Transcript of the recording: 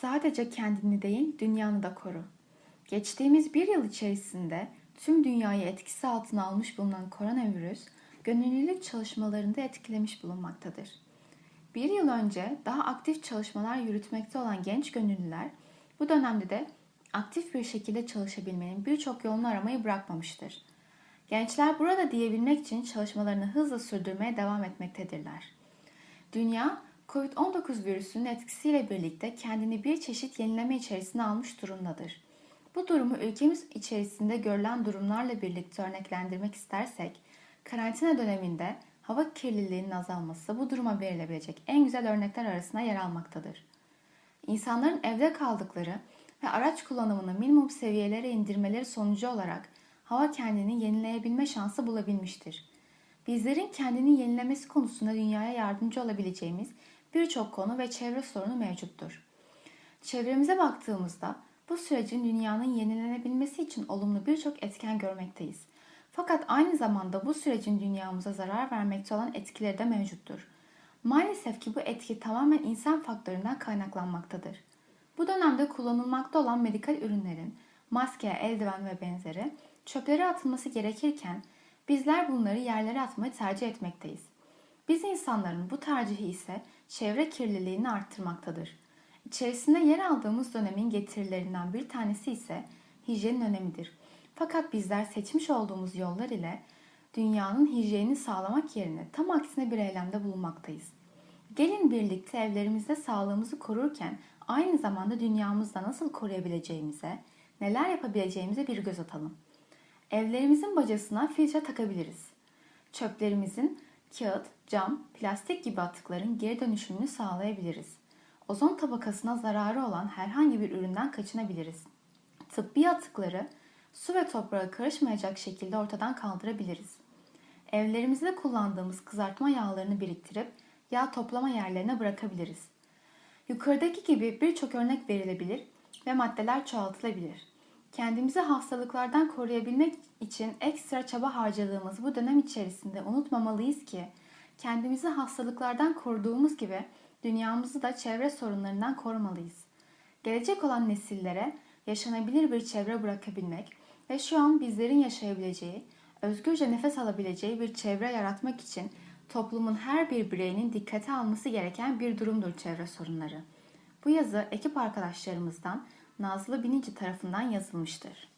Sadece kendini değil, dünyanı da koru. Geçtiğimiz bir yıl içerisinde tüm dünyayı etkisi altına almış bulunan koronavirüs, gönüllülük çalışmalarında etkilemiş bulunmaktadır. Bir yıl önce daha aktif çalışmalar yürütmekte olan genç gönüllüler, bu dönemde de aktif bir şekilde çalışabilmenin birçok yolunu aramayı bırakmamıştır. Gençler burada diyebilmek için çalışmalarını hızla sürdürmeye devam etmektedirler. Dünya, Covid-19 virüsünün etkisiyle birlikte kendini bir çeşit yenileme içerisine almış durumdadır. Bu durumu ülkemiz içerisinde görülen durumlarla birlikte örneklendirmek istersek, karantina döneminde hava kirliliğinin azalması bu duruma verilebilecek en güzel örnekler arasında yer almaktadır. İnsanların evde kaldıkları ve araç kullanımını minimum seviyelere indirmeleri sonucu olarak hava kendini yenileyebilme şansı bulabilmiştir. Bizlerin kendini yenilemesi konusunda dünyaya yardımcı olabileceğimiz birçok konu ve çevre sorunu mevcuttur. Çevremize baktığımızda bu sürecin dünyanın yenilenebilmesi için olumlu birçok etken görmekteyiz. Fakat aynı zamanda bu sürecin dünyamıza zarar vermekte olan etkileri de mevcuttur. Maalesef ki bu etki tamamen insan faktöründen kaynaklanmaktadır. Bu dönemde kullanılmakta olan medikal ürünlerin maske, eldiven ve benzeri çöplere atılması gerekirken bizler bunları yerlere atmayı tercih etmekteyiz. Biz insanların bu tercihi ise çevre kirliliğini arttırmaktadır. İçerisinde yer aldığımız dönemin getirilerinden bir tanesi ise hijyenin önemidir. Fakat bizler seçmiş olduğumuz yollar ile dünyanın hijyenini sağlamak yerine tam aksine bir eylemde bulunmaktayız. Gelin birlikte evlerimizde sağlığımızı korurken aynı zamanda dünyamızda nasıl koruyabileceğimize, neler yapabileceğimize bir göz atalım. Evlerimizin bacasına filtre takabiliriz. Çöplerimizin kağıt, cam, plastik gibi atıkların geri dönüşümünü sağlayabiliriz. Ozon tabakasına zararı olan herhangi bir üründen kaçınabiliriz. Tıbbi atıkları su ve toprağa karışmayacak şekilde ortadan kaldırabiliriz. Evlerimizde kullandığımız kızartma yağlarını biriktirip yağ toplama yerlerine bırakabiliriz. Yukarıdaki gibi birçok örnek verilebilir ve maddeler çoğaltılabilir. Kendimizi hastalıklardan koruyabilmek için ekstra çaba harcadığımız bu dönem içerisinde unutmamalıyız ki kendimizi hastalıklardan koruduğumuz gibi dünyamızı da çevre sorunlarından korumalıyız. Gelecek olan nesillere yaşanabilir bir çevre bırakabilmek ve şu an bizlerin yaşayabileceği, özgürce nefes alabileceği bir çevre yaratmak için toplumun her bir bireyinin dikkate alması gereken bir durumdur çevre sorunları. Bu yazı ekip arkadaşlarımızdan Nazlı Binici tarafından yazılmıştır.